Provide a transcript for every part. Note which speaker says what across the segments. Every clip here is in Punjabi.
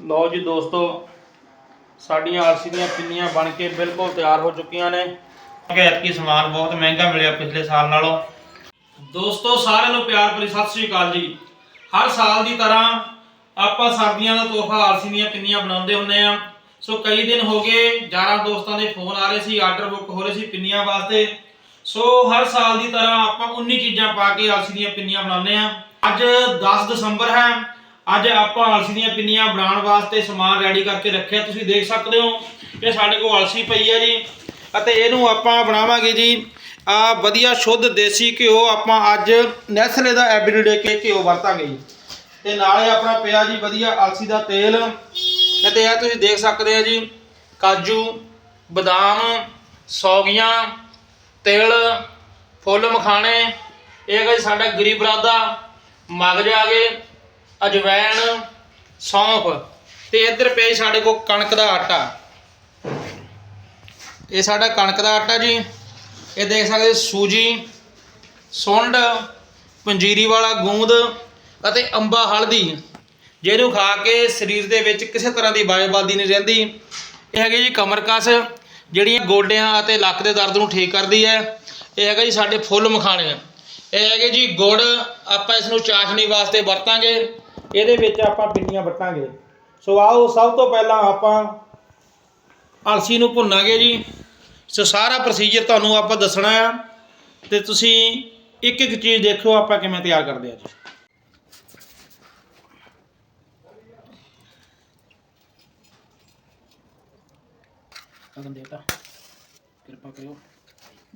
Speaker 1: ਲਓ ਜੀ ਦੋਸਤੋ, ਸਾਡੀਆਂ ਆਲਸੀ ਦੀਆਂ ਪਿੰਨੀਆਂ ਬਣ ਕੇ ਬਿਲਕੁਲ ਤਿਆਰ ਹੋ ਚੁੱਕੀਆਂ ਨੇ। ਕਿ ਐਤਕੀ ਸਮਾਨ ਬਹੁਤ ਮਹਿੰਗਾ ਮਿਲਿਆ ਪਿਛਲੇ ਸਾਲ ਨਾਲੋਂ। ਦੋਸਤੋ, ਸਾਰਿਆਂ ਨੂੰ ਪਿਆਰ ਭਰੀ ਸਤਿ ਸ੍ਰੀ ਅਕਾਲ ਜੀ। ਹਰ ਸਾਲ ਦੀ ਤਰ੍ਹਾਂ ਆਪਾਂ ਸਰਦੀਆਂ ਦਾ ਤੋਹਫਾ ਆਲਸੀ ਦੀਆਂ ਪਿੰਨੀਆਂ ਬਣਾਉਂਦੇ ਹੁੰਦੇ ਆ ਸੋ ਕਈ ਦਿਨ ਹੋ ਗਏ, ਯਾਰਾਂ ਦੋਸਤਾਂ ਦੇ ਫੋਨ ਆ ਰਹੇ ਸੀ, ਆਰਡਰ ਬੁੱਕ ਹੋ ਰਹੇ ਸੀ ਪਿੰਨੀਆਂ ਵਾਸਤੇ। ਸੋ ਹਰ ਸਾਲ ਦੀ ਤਰ੍ਹਾਂ ਆਪਾਂ 19 ਚੀਜ਼ਾਂ ਪਾ ਕੇ ਆਲਸੀ ਦੀਆਂ ਪਿੰਨੀਆਂ ਬਣਾਉਂਦੇ ਆ ਅੱਜ 10 ਦਸੰਬਰ ਹੈ। ਅੱਜ ਆਪਾਂ ਅਲਸੀ ਦੀਆਂ ਪਿੰਨੀਆਂ ਬਣਾਉਣ ਵਾਸਤੇ ਸਮਾਨ ਰੈਡੀ ਕਰਕੇ ਰੱਖਿਆ। ਤੁਸੀਂ ਦੇਖ ਸਕਦੇ ਹੋ, ਇਹ ਸਾਡੇ ਕੋਲ ਅਲਸੀ ਪਈ ਹੈ ਜੀ। ਅਤੇ ਇਹਨੂੰ ਆਪਾਂ ਬਣਾਵਾਂਗੇ ਜੀ, ਆ ਵਧੀਆ ਸ਼ੁੱਧ ਦੇਸੀ ਘਿਓ ਆਪਾਂ ਅੱਜ ਨੈਸਲੇ ਦਾ ਐਵਰੀਡੇ ਕੇ ਘਿਓ ਵਰਤਾਂਗੇ ਜੀ। ਤੇ ਨਾਲੇ ਆਪਣਾ ਪਿਆ ਜੀ ਵਧੀਆ ਅਲਸੀ ਦਾ ਤੇਲ। ਅਤੇ ਇਹ ਤੁਸੀਂ ਦੇਖ ਸਕਦੇ ਹੋ ਜੀ, ਕਾਜੂ, ਬਦਾਮ, ਸੌਗੀਆਂ, ਤਿਲ, ਫੁੱਲ ਮਖਾਣੇ। ਇਹ ਹੈਗਾ ਜੀ ਸਾਡਾ ਗਰੀਬ ਬਰਾਦਾ ਮਗਜ ਆ ਗਏ। ਅਜਵੈਣ, ਸੌਂਫ ਤੇ ਇੱਧਰ ਪਏ ਸਾਡੇ ਕੋਲ ਕਣਕ ਦਾ ਆਟਾ। ਇਹ ਸਾਡਾ ਕਣਕ ਦਾ ਆਟਾ ਜੀ। ਇਹ ਦੇਖ ਸਕਦੇ ਸੂਜੀ, ਸੁੰਡ, ਪੰਜੀਰੀ ਵਾਲਾ ਗੂੰਦ ਅਤੇ ਅੰਬਾ, ਹਲਦੀ। ਜਿਹਨੂੰ ਖਾ ਕੇ ਸਰੀਰ ਦੇ ਵਿੱਚ ਕਿਸੇ ਤਰ੍ਹਾਂ ਦੀ ਵਾਇਬਾਦੀ ਨਹੀਂ ਰਹਿੰਦੀ। ਇਹ ਹੈਗੀ ਜੀ ਕਮਰਕਸ, ਜਿਹੜੀਆਂ ਗੋਡਿਆਂ ਅਤੇ ਲੱਕ ਦੇ ਦਰਦ ਨੂੰ ਠੀਕ ਕਰਦੀ ਹੈ। ਇਹ ਹੈਗਾ ਜੀ ਸਾਡੇ ਫੁੱਲ ਮਖਾਣੇ। ਇਹ ਹੈਗੇ ਜੀ ਗੁੜ। ਆਪਾਂ ਇਸ ਨੂੰ ਚਾਸ਼ਨੀ ਵਾਸਤੇ ਵਰਤਾਂਗੇ। ਇਹਦੇ ਵਿੱਚ ਆਪਾਂ ਪਿੰਨੀਆਂ ਵਰਤਾਂਗੇ ਸੋ ਆਓ, ਸਭ ਤੋਂ ਪਹਿਲਾਂ ਆਪਾਂ ਅਲਸੀ ਨੂੰ ਭੁੰਨਾਂਗੇ ਜੀ। ਸੋ ਸਾਰਾ ਪ੍ਰੋਸੀਜਰ ਤੁਹਾਨੂੰ ਆਪਾਂ ਦੱਸਣਾ ਆ। ਤੇ ਤੁਸੀਂ ਇੱਕ ਇੱਕ ਚੀਜ਼ ਦੇਖੋ, ਆਪਾਂ ਕਿਵੇਂ ਤਿਆਰ ਕਰਦੇ ਆ ਜੀ। ਅਗਨ ਦੇਤਾ? ਕਿਰਪਾ ਕਰਿਓ।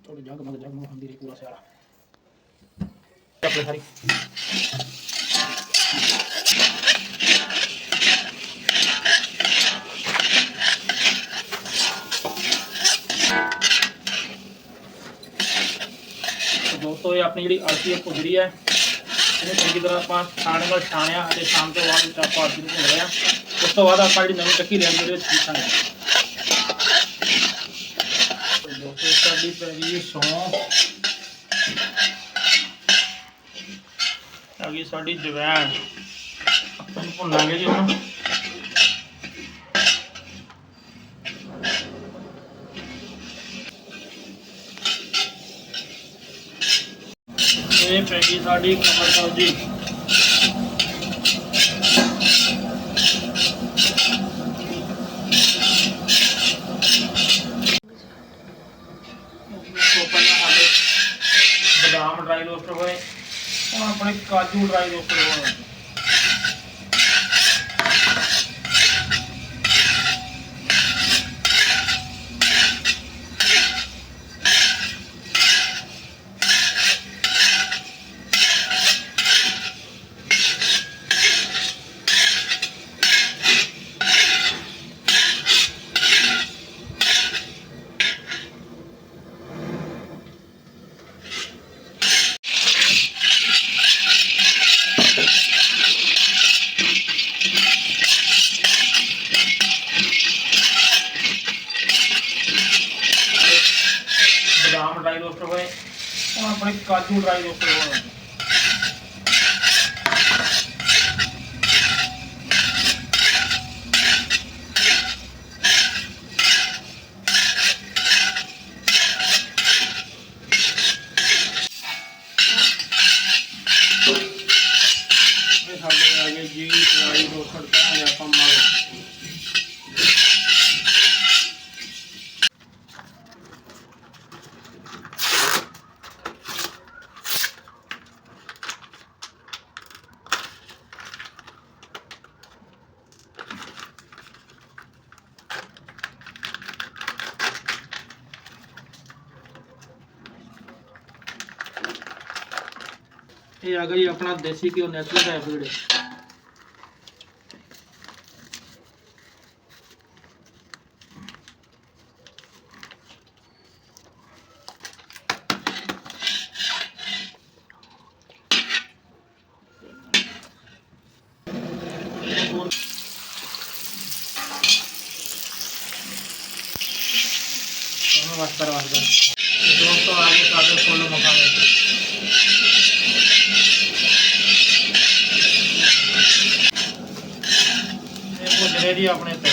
Speaker 1: ਥੋੜੀ ਜਗਮਗ ਜਗਮਗ ਹੁੰਦੀ ਰਹੀ ਪੂਰਾ ਸਿਆਲਾ। ਆਪਣੇ ਸਾਰੀ। ਦੋਸਤੋ, ਇਹ ਆਪਣੀ ਜਿਹੜੀ ਅਲਸੀ ਹੈ ਭੁਜਰੀ ਹੈ ਇਹਨੂੰ ਚੰਗੀ ਤਰ੍ਹਾਂ ਆਪਾਂ ਛਾਣੇ ਨਾਲ ਛਾਣਿਆ ਅਤੇ ਸ਼ਾਮ ਤੋਂ ਬਾਅਦ ਵਿੱਚ ਆਪਾਂ ਅਲਸੀ ਨੂੰ ਭੁੰਨ ਲਿਆ ਉਸ ਤੋਂ ਬਾਅਦ ਆਪਾਂ ਜਿਹੜੀ ਨਵੀਂ ਚੱਕੀ ਲੈਣੀ ਉਹਦੇ ਵਿੱਚ ਪੀਸਾਂਗੇ ਦੋਸਤੋ ਸਾਡੀ ਪੈ ਗਈ ਸੌਂਫ ਆ ਗਈ ਸਾਡੀ ਜਵੈਣ। ਆਪਾਂ ਭੁੰਨਾਂਗੇ ਜੀ ਹੁਣ। ਇਹ ਪੈ ਗਈ ਸਾਡੀ ਕਮਰ ਸਬਜ਼ੀ ਬਦਾਮ ਡਰਾਈ ਰੋਸਟ ਹੋਏ। ਹੁਣ ਆਪਣੇ ਕਾਜੂ ਡਰਾਈ ਰੋਸਟ ਹੋਏ ਬਦਾਮ ਡਰਾਈ ਰੋਸਟ ਹੋਏ ਹੁਣ ਆਪਣੇ ਕਾਜੂ ਡਰਾਈ ਰੋਸਟ ਹੋਏ ਇਹ ਸਾਡੇ ਆ ਗਏ ਜੀ ਡਰਾਈ ਰੋਸਟ ਕਰਾਂਗੇ ਆਪਾਂ ਮਗਰ ਇਹ ਆ ਗਈ ਆਪਣਾ ਦੇਸੀ ਘਿਓ ਨੈਚੁਰਲ ਹੈ ਵੀਰੇ ਦੋਨੋਂ ਵਸਤਰ ਵਸਦਾ ਦੋਸਤੋ ਆ ਗਏ ਸਾਡੇ ਫੁੱਲ ਮਖਾਣੇ ਇਹ ਭੁੱਜਰੇ ਆਪਣੇ ਤੇ।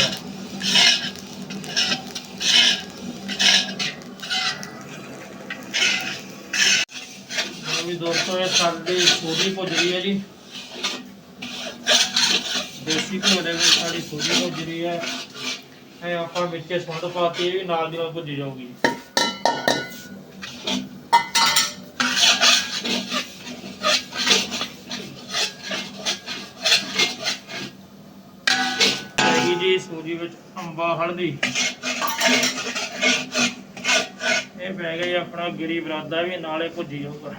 Speaker 1: ਵੀ ਦੋਸਤੋ, ਇਹ ਸਾਡੀ ਸੂਜੀ ਭੁੱਜ ਰਹੀ ਹੈ ਜੀ। ਦੇਸੀ ਘਿਓ ਦੇ ਵਿੱਚ ਸਾਡੀ ਸੂਜੀ ਭੁੱਜ ਰਹੀ ਹੈ। ਇਹ ਆਪਾਂ ਵਿੱਚ ਸੁੰਡ ਪਾਤੀ ਇਹ ਵੀ ਨਾਲ ਦੀ ਨਾਲ ਭੁੱਜੀ ਜਾਊਗੀ ਹੈਗੀ ਜੀ ਵਿੱਚ ਅੰਬਾ ਹਲਦੀ। ਇਹ ਪੈ ਗਿਆ ਆਪਣਾ ਗਿਰੀ ਬਰਾਦਾ ਵੀ, ਨਾਲੇ ਭੁੱਜੀ ਜਾਊਗਾ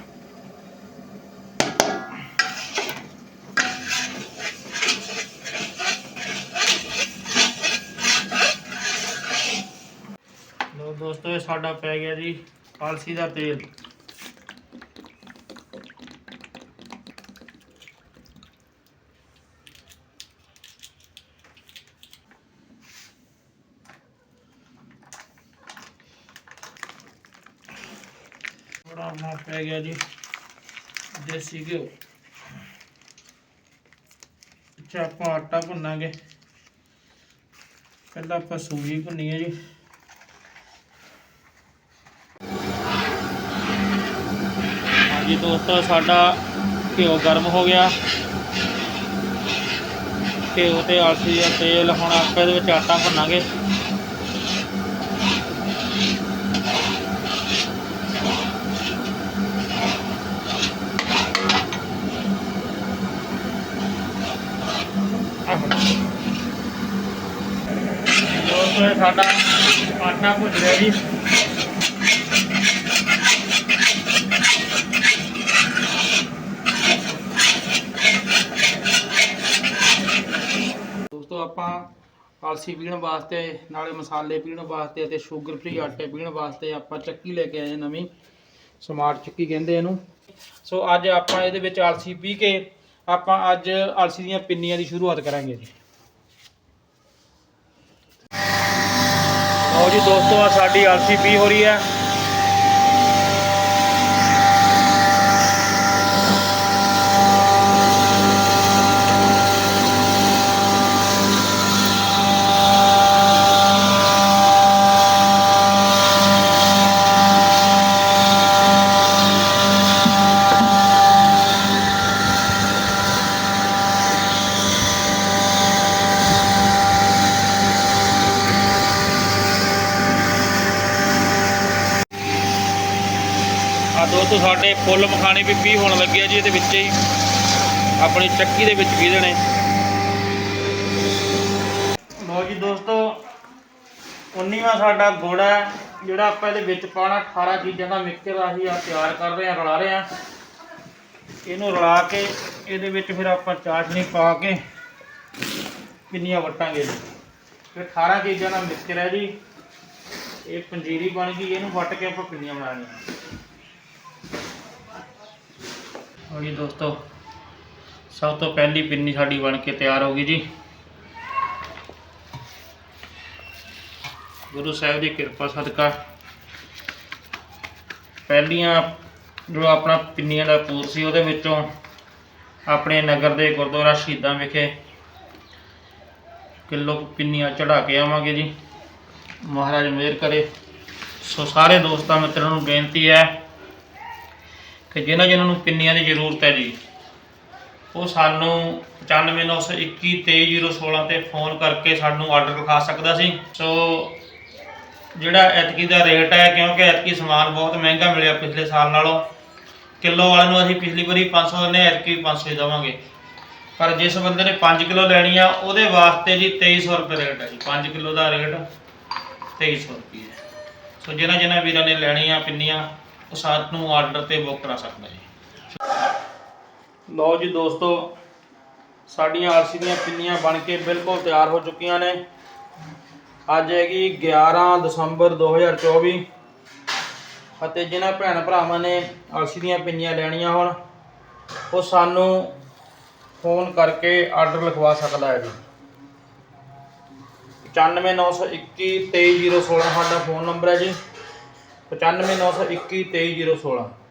Speaker 1: ਲੋ ਦੋਸਤੋ, ਇਹ ਸਾਡਾ ਪੈ ਗਿਆ ਜੀ ਆਲਸੀ ਦਾ ਤੇਲ। ਥੋੜਾ ਪੈ ਗਿਆ ਜੀ। ਦੇਸੀ ਘਿਓ। ਅੱਛਾ ਆਪਾਂ ਆਟਾ ਭੁੰਨਾਂਗੇ। ਪਹਿਲਾਂ ਆਪਾਂ ਸੂਜੀ ਭੁੰਨੀ ਹੈ ਜੀ। ਹਾਂਜੀ ਦੋਸਤੋ, ਸਾਡਾ ਘਿਓ ਗਰਮ ਹੋ ਗਿਆ। ਘਿਓ ਤੇ ਅਲਸੀ ਦਾ ਤੇਲ ਹੁਣ ਆਪਾਂ ਇਹਦੇ ਵਿੱਚ ਆਟਾ ਭੁੰਨਾਂਗੇ। ਦੋਸਤੋ ਸਾਡਾ ਆਟਾ ਭੁੱਜ ਰਿਹਾ ਜੀ। ਦੋਸਤੋ, ਆਪਾਂ ਆਲਸੀ ਪੀਣ ਵਾਸਤੇ, ਨਾਲੇ ਮਸਾਲੇ ਪੀਣ ਵਾਸਤੇ ਅਤੇ ਸ਼ੂਗਰ ਫ੍ਰੀ ਆਟੇ ਪੀਣ ਵਾਸਤੇ ਆਪਾਂ ਚੱਕੀ ਲੈ ਕੇ ਆਏ ਨਵੀਂ। ਸਮਾਰਟ ਚੱਕੀ ਕਹਿੰਦੇ ਇਹਨੂੰ। ਸੋ, ਅੱਜ ਆਪਾਂ ਇਹਦੇ ਵਿੱਚ ਆਲਸੀ ਪੀ ਕੇ ਆਪਾਂ ਅੱਜ ਅਲਸੀ ਦੀਆਂ ਪਿੰਨੀਆਂ ਦੀ ਸ਼ੁਰੂਆਤ ਕਰਾਂਗੇ ਜੀ। ਲਓ ਜੀ ਦੋਸਤੋ ਆ ਸਾਡੀ ਅਲਸੀ ਪੀ ਹੋ ਰਹੀ ਹੈ। ਦੋਸਤੋ ਸਾਡੇ ਫੁੱਲ ਮਖਾਣੇ ਵੀ ਪੀ ਹੋਣ ਲੱਗੇ ਆ ਜੀ, ਇਹਦੇ ਵਿੱਚ ਹੀ ਆਪਣੀ ਚੱਕੀ ਦੇ ਵਿੱਚ ਪੀ ਦੇਣੇ। ਲਓ ਜੀ ਦੋਸਤੋ 19ਵਾਂ ਸਾਡਾ ਗੁੜ ਹੈ, ਜਿਹੜਾ ਆਪਾਂ ਇਹਦੇ ਵਿੱਚ ਪਾਣਾ 18 ਚੀਜ਼ਾਂ ਦਾ ਮਿਕਸਚਰ ਆਹੀ ਆ ਤਿਆਰ ਕਰ ਰਹੇ ਆ ਰਲਾ ਰਹੇ ਆ ਇਹਨੂੰ ਰਲਾ ਕੇ, ਇਹਦੇ ਵਿੱਚ ਫਿਰ ਆਪਾਂ ਚਾਸ਼ਨੀ ਪਾ ਕੇ ਪਿੰਨੀਆਂ ਵਟਾਂਗੇ ਜੀ। ਫਿਰ 18 ਚੀਜ਼ਾਂ ਦਾ ਮਿਕਸਚਰ ਹੈ ਜੀ। ਇਹ ਪੰਜੀਰੀ ਬਣ ਗਈ, ਇਹਨੂੰ ਵੱਟ ਕੇ ਆਪਾਂ ਪਿੰਨੀਆਂ ਬਣਾਉਣੀਆਂ ਹੋ ਜੀ ਦੋਸਤੋ, ਸਭ ਤੋਂ ਪਹਿਲੀ ਪਿੰਨੀ ਸਾਡੀ ਬਣ ਕੇ ਤਿਆਰ ਹੋ ਗਈ ਜੀ। ਗੁਰੂ ਸਾਹਿਬ ਦੀ ਕਿਰਪਾ, ਸਦਕਾ। ਪਹਿਲੀਆਂ ਜੋ ਆਪਣਾ ਪਿੰਨੀਆਂ ਦਾ ਪੂਰ ਸੀ, ਉਹਦੇ ਵਿੱਚੋਂ ਆਪਣੇ ਨਗਰ ਦੇ ਗੁਰਦੁਆਰਾ ਸ਼ਹੀਦਾਂ ਵਿਖੇ ਕਿਲੋ ਪਿੰਨੀਆਂ ਚੜਾ ਕੇ ਆਵਾਂਗੇ ਜੀ। ਮਹਾਰਾਜ ਮਿਹਰ ਕਰੇ। ਸੋ ਸਾਰੇ ਦੋਸਤਾਂ ਮਿੱਤਰਾਂ ਨੂੰ ਬੇਨਤੀ ਹੈ ਕਿ ਜਿਨ੍ਹਾਂ ਜਿਨ੍ਹਾਂ ਨੂੰ ਪਿੰਨੀਆਂ ਦੀ ਜ਼ਰੂਰਤ ਹੈ ਜੀ, ਉਹ ਸਾਨੂੰ 9591232016 ਤੇ ਫੋਨ ਕਰਕੇ ਸਾਨੂੰ ਆਰਡਰ ਲਿਖਾ ਸਕਦਾ ਸੀ। ਸੋ ਜਿਹੜਾ ਐਤਕੀ ਦਾ ਰੇਟ ਹੈ, ਕਿਉਂਕਿ ਐਤਕੀ ਸਮਾਨ ਬਹੁਤ ਮਹਿੰਗਾ ਮਿਲਿਆ ਪਿਛਲੇ ਸਾਲ ਨਾਲੋਂ, ਕਿਲੋ ਵਾਲੇ ਨੂੰ ਅਸੀਂ ਪਿਛਲੀ ਵਾਰੀ 500 ਨੇ ਐਤਕੀ 500 ਹੀ ਦੇਵਾਂਗੇ। ਪਰ ਜਿਸ ਬੰਦੇ ਨੇ 5 ਕਿਲੋ ਲੈਣੀ ਆ, ਉਹਦੇ ਵਾਸਤੇ ਜੀ 2300 ਰੁਪਏ ਰੇਟ ਹੈ ਜੀ। 5 ਕਿਲੋ ਦਾ ਰੇਟ 2300 ਰੁਪਏ ਸੋ ਜਿਹਨਾਂ ਜਿਹਨਾਂ ਵੀਰਾਂ ਨੇ ਲੈਣੀ ਆ ਪਿੰਨੀਆਂ ਉਹ ਸਾਨੂੰ ਆਰਡਰ ਤੇ ਬੁੱਕ ਕਰਾ ਸਕਦਾ ਜੀ। ਲਓ ਜੀ ਦੋਸਤੋ, ਸਾਡੀਆਂ ਆਰਸੀ ਦੀਆਂ ਪਿੰਨੀਆਂ ਬਣ ਕੇ ਬਿਲਕੁਲ ਤਿਆਰ ਹੋ ਚੁੱਕੀਆਂ ਨੇ। ਅੱਜ ਹੈਗੀ 11 ਦਸੰਬਰ 2024 ਅਤੇ ਜਿਨ੍ਹਾਂ ਭੈਣ ਭਰਾਵਾਂ ਨੇ ਆਰਸੀ ਦੀਆਂ ਪਿੰਨੀਆਂ ਲੈਣੀਆਂ ਹੋਣ, ਉਹ ਸਾਨੂੰ ਫੋਨ ਕਰਕੇ ਆਰਡਰ ਲਿਖਵਾ ਸਕਦਾ ਹੈ ਜੀ। 95921 23016 ਸਾਡਾ ਫੋਨ ਨੰਬਰ ਹੈ ਜੀ। 95921 23016